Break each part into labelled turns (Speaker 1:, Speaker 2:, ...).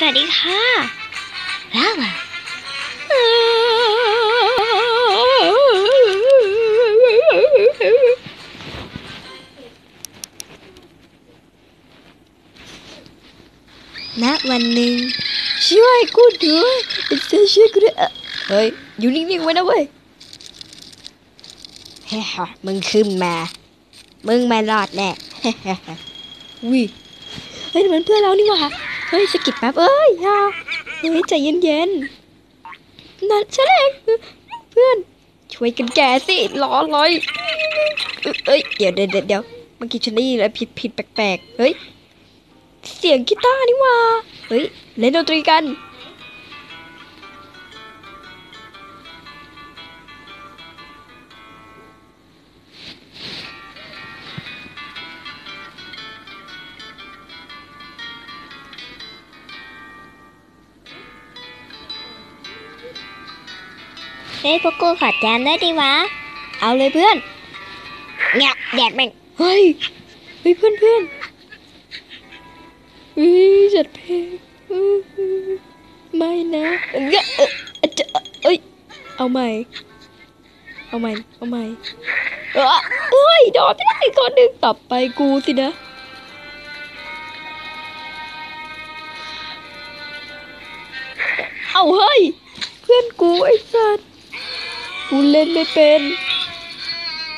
Speaker 1: สวัสดีค่ะล้วอะณวันหนึ่งช่วยกูด้วยจะช่วยกูด้วยเฮ้ย อยู่นิ่งๆไว้นะเว้ยเฮ้ยมึงขึ้นมา มึงไม่รอดแน่วิเฮ้ยมันเพื่อนเรานี่หว่า เฮ้ยสะกิดแป๊บเอ้ยอย่าเฮ้ยใจเย็นๆนั่นฉันเองเพื่อนช่วยกันแกสิล้อลอยเอ้ยเดี๋ยวเดี๋ยวเดี๋ยวเมื่อกี้ฉันได้ยินอะไรผิดผิดแปลกๆเฮ้ยเสียงกีตาร์นี่ว่าเฮ้ยเล่นดนตรีกัน
Speaker 2: เฮ้ยพวกกูขอแจมได้ดีวะ
Speaker 1: เอาเลยเพื่อน
Speaker 2: เงียบแดกแม่ง
Speaker 1: เฮ้ยเฮ้ยเพื่อนเพื่อนเฮ้ยจัดเพลงไม่นะเอ้ยเอ้ยเอ้ยจะเอ้ยเอาใหม่ เอาใหม่ เอาใหม่เอ้ยเอ้ยโดนไม่ได้คนหนึ่งต่อไปกูสินะเอาเฮ้ย เพื่อนกูไอ้ กูเล่นไม่เป็น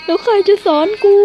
Speaker 1: แล้วใครจะสอนกู